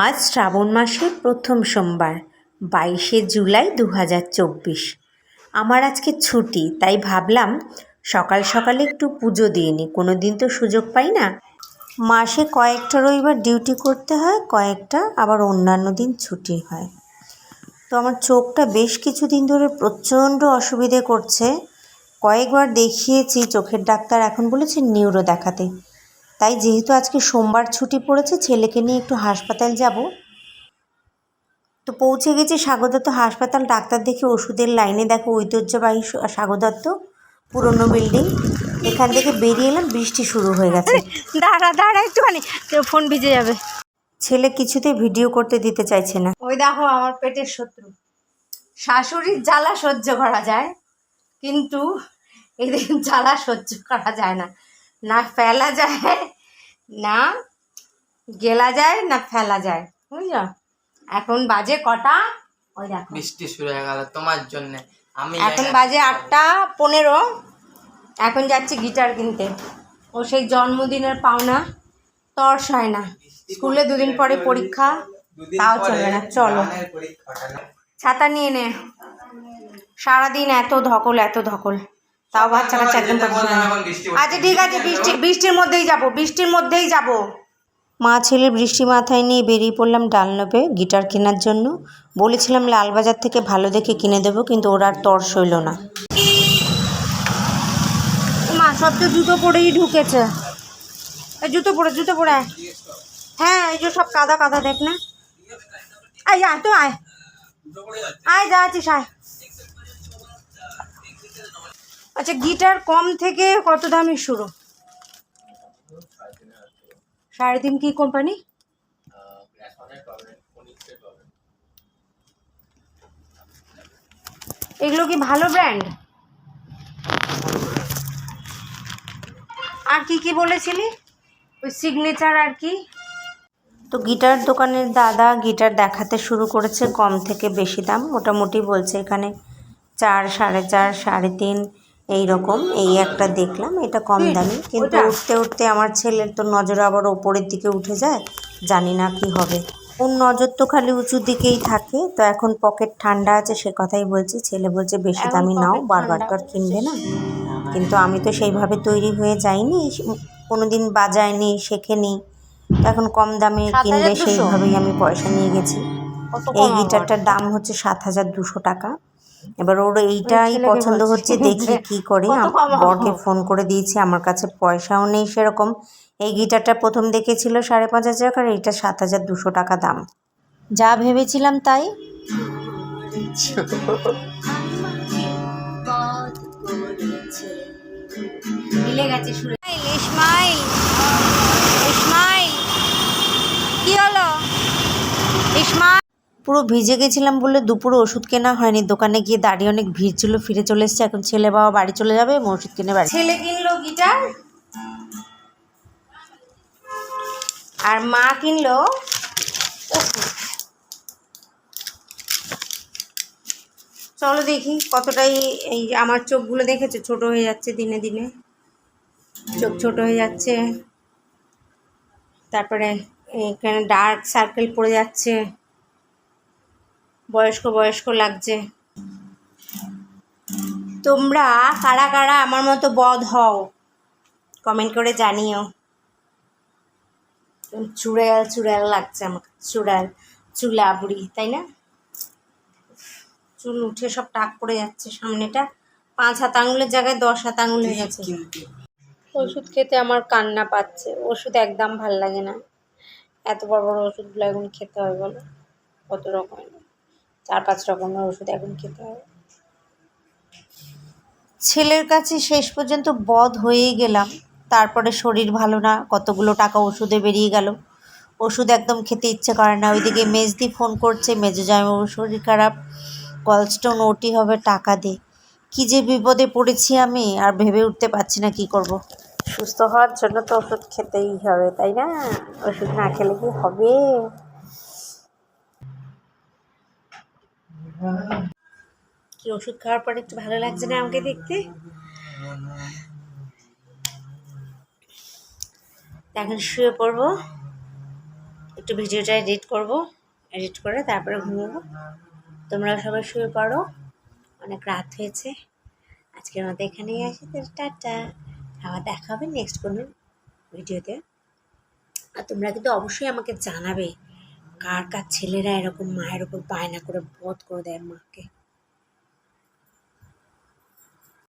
আজ শ্রাবণ মাসের প্রথম সোমবার, বাইশে জুলাই দু হাজার চব্বিশ। আমার আজকে ছুটি, তাই ভাবলাম সকাল সকালে একটু পুজো দিয়ে নিই। কোনো দিন তো সুযোগ পাই না। মাসে কয়েকটা রবিবার ডিউটি করতে হয়, কয়েকটা আবার অন্যান্য দিন ছুটি হয়। তো আমার চোখটা বেশ কিছুদিন ধরে প্রচণ্ড অসুবিধে করছে। কয়েকবার দেখিয়েছি, চোখের ডাক্তার এখন বলেছে নিউরো দেখাতে। তাই যেহেতু আজকে সোমবার ছুটি পড়েছে ছেলেকে নিয়ে একটু হাসপাতাল যাব। তো পৌঁছে গেছি স্বাগতত্ত হাসপাতাল। ডাক্তার দেখে ওষুধের লাইনে দেখো ঐতিহ্যবাহী স্বাগতত্ত পুরনো বিল্ডিং। এখান থেকে বেরিয়ে এলাম বৃষ্টি শুরু হয়ে গেছে। দাঁড়া দাঁড়া একটুখানি ফোন ভিজে যাবে। ছেলে কিছুতে ভিডিও করতে দিতে চাইছে না। ওই দেখো আমার পেটের শত্রু। শাশুড়ির জ্বালা সহ্য করা যায় কিন্তু এদের জ্বালা সহ্য করা যায় না। না ফেলা যায় না গেলা যায় না ফেলা যায়। বুঝল? এখন বাজে কটা? ওই দেখো। বৃষ্টি শুরু হয়ে গেল তোমার জন্য। আমি এখন বাজে আটটা পনেরো। এখন যাচ্ছি গিটার কিনতে। ও সেই জন্মদিনের পাওনা। তর্স হয় না। স্কুলে দুদিন পরে পরীক্ষা। তাও চলবে না। চলো। ছাতা নিয়ে নে। সারাদিন এত ধকল এত ধকল। তাও বাচ্চা কাচ্চা একদম। আচ্ছা ঠিক আছে বৃষ্টি বৃষ্টির মধ্যেই যাব বৃষ্টির মধ্যেই যাব। মা ছেলে বৃষ্টি মাথায় নিয়ে বেরিয়ে পড়লাম ডাল ডালনবে গিটার কেনার জন্য। বলেছিলাম লালবাজার থেকে ভালো দেখে কিনে দেবো কিন্তু ওরা আর তর সইল না। মা সব তো জুতো পরেই ঢুকেছে। জুতো পরে জুতো পরে। আয় হ্যাঁ এই যে সব কাদা কাদা দেখ না। আয় আয় তো আয়। আয় যা আছিস আয়। আচ্ছা গিটার কম থেকে কত দামে শুরু? সাড়ে তিন কি কোম্পানি? এগুলো কি ভালো ব্র্যান্ড? আর কি কি বলেছিলি? ওই সিগনেচার আর কি? তো গিটার দোকানের দাদা গিটার দেখাতে শুরু করেছে কম থেকে বেশি দাম। মোটামুটি বলছে এখানে চার, সাড়ে চার, সাড়ে তিন এই রকম এই একটা দেখলাম এটা কম দামি। কিন্তু উঠতে উঠতে আমার ছেলের তো নজর আবার ওপরের দিকে উঠে যায় জানি না কি হবে। ওর নজর তো খালি উঁচুর দিকেই থাকে তো এখন পকেট ঠান্ডা আছে সে কথাই বলছি। ছেলে বলছে বেশি দামি নাও বারবার তো আর কিনবে না? কিন্তু আমি তো সেইভাবে তৈরি হয়ে যাইনি কোনো দিন বাজাইনি শেখেনি। তো এখন কম দামে কিনবে? সেইভাবেই আমি পয়সা নিয়ে গেছি। এই গিটারটার দাম হচ্ছে সাত হাজার দুশো টাকা। এবার ওর এইটাই পছন্দ হচ্ছে দেখি কি করে? বরকে ফোন করে দিয়েছি আমার কাছে পয়সাও নেই সেরকম। এই গিটারটা প্রথম দেখেছিল সাড়ে পাঁচ হাজার আর এইটা সাত হাজার দুশো টাকা দাম। যা ভেবেছিলাম তাই। ইসমাইল ইসমাইল কি হলো? ইসমাইল। পুরো ভিজে গেছিলাম বলে দুপুরে ওষুধ কেনা হয়নি। দোকানে গিয়ে দাঁড়িয়ে অনেক ভিড় ছিল, ফিরে চলে এসছে। এখন ছেলে বাবা বাড়ি চলে যাবে এবং ওষুধ কিনে বাড়ি। ছেলে কিনলো গিটার আর মা কিনলো চলো দেখি কতটাই এই আমার চোখগুলো দেখেছ, ছোট হয়ে যাচ্ছে দিনে দিনে। চোখ ছোট হয়ে যাচ্ছে। তারপরে এখানে ডার্ক সার্কেল পড়ে যাচ্ছে। বয়স্ক বয়স্ক লাগছে। তোমরা কারা কারা আমার মতো বধ হও? কমেন্ট করে জানিও। চুড়াল চুড়াল লাগছে আমার চুড়াল চুলা বুড়ি তাই না? চুল উঠে সব টাক পড়ে যাচ্ছে সামনেটা। পাঁচ হাত আঙুলের জায়গায় দশ হাত আঙুল হয়ে গেছে। ওষুধ খেতে আমার কান্না পাচ্ছে। ওষুধ একদম ভালো লাগে না। এত বড় বড় ওষুধগুলো এখন খেতে হয় বলো? কত রকমের? চার পাঁচ রকমের ওষুধ এখন খেতে হবে। ছেলের কাছে শেষ পর্যন্ত বধ হয়েই গেলাম। তারপরে শরীর ভালো না, কতগুলো টাকা ওষুধে বেরিয়ে গেল। ওষুধ একদম খেতে ইচ্ছে করে না। ওইদিকে মেজদি ফোন করছে, মেজো জামাইবাবুর শরীর খারাপ। কলস্টোন ওটি হবে টাকা দে। কী যে বিপদে পড়েছি আমি, আর ভেবে উঠতে পারছি না কি করব। সুস্থ হওয়ার জন্য তো ওষুধ খেতেই হবে, তাই না? ওষুধ না খেলে কি হবে? কি ওষুধ খাওয়ার পরে একটু ভালো লাগছে না আমাকে দেখতে? এখন শুয়ে পড়ব, একটু ভিডিওটা এডিট করব, এডিট করে তারপরে ঘুমোবো। তোমরা সবাই শুয়ে পড়ো, অনেক রাত হয়েছে। আজকের মতো এখানেই আসি টাটা। আবার দেখা হবে নেক্সট কোনো ভিডিওতে আর তোমরা কিন্তু অবশ্যই আমাকে জানাবে কার কার ছেলেরা এরকম মায়ের ওপর বায়না করে বধ করে দেয় মাকে।